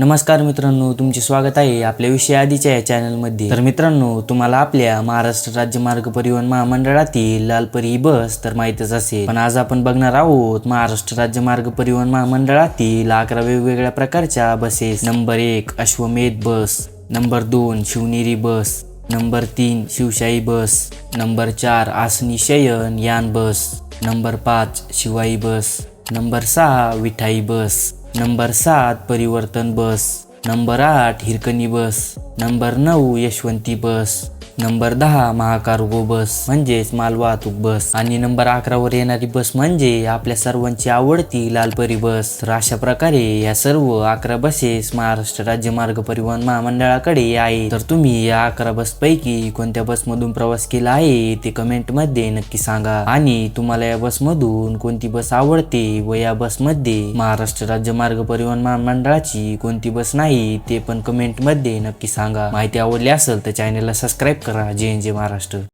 नमस्कार मित्रांनो तुमचे स्वागत आहे आपल्या विषय आधीच्या या चॅनलमध्ये. तर मित्रांनो तुम्हाला आपल्या महाराष्ट्र राज्य मार्ग परिवहन महामंडळातील लालपरी ही बस तर माहीतच असेल. पण आज आपण बघणार आहोत महाराष्ट्र राज्य मार्ग परिवहन महामंडळातील अकरा वेगवेगळ्या प्रकारच्या बसेस. नंबर एक अश्वमेध बस. नंबर दोन शिवनेरी बस. नंबर तीन शिवशाही बस. नंबर चार आसनी शयन यान बस. नंबर पाच शिवाई बस. नंबर सहा विठाई बस. नंबर सात परिवर्तन बस. नंबर आठ हिरकणी बस. नंबर नऊ यशवंती बस. नंबर दहा महाकार्गो बस म्हणजेच मालवाहतूक बस. आणि नंबर अकरावर येणारी बस म्हणजे आपल्या सर्वांची आवडती लालपरी बस. तर अशा प्रकारे या सर्व अकरा बसेस महाराष्ट्र राज्य मार्ग परिवहन महामंडळाकडे आहे तर तुम्ही या अकरा बस पैकी कोणत्या बसमधून प्रवास केला आहे ते कमेंटमध्ये नक्की सांगा. आणि तुम्हाला या बसमधून कोणती बस आवडते व या बसमध्ये महाराष्ट्र राज्य मार्ग परिवहन महामंडळाची कोणती बस नाही ते पण कमेंटमध्ये नक्की सांगा. माहिती आवडली असेल तर चॅनलला सबस्क्राईब करा. जय जय महाराष्ट्र.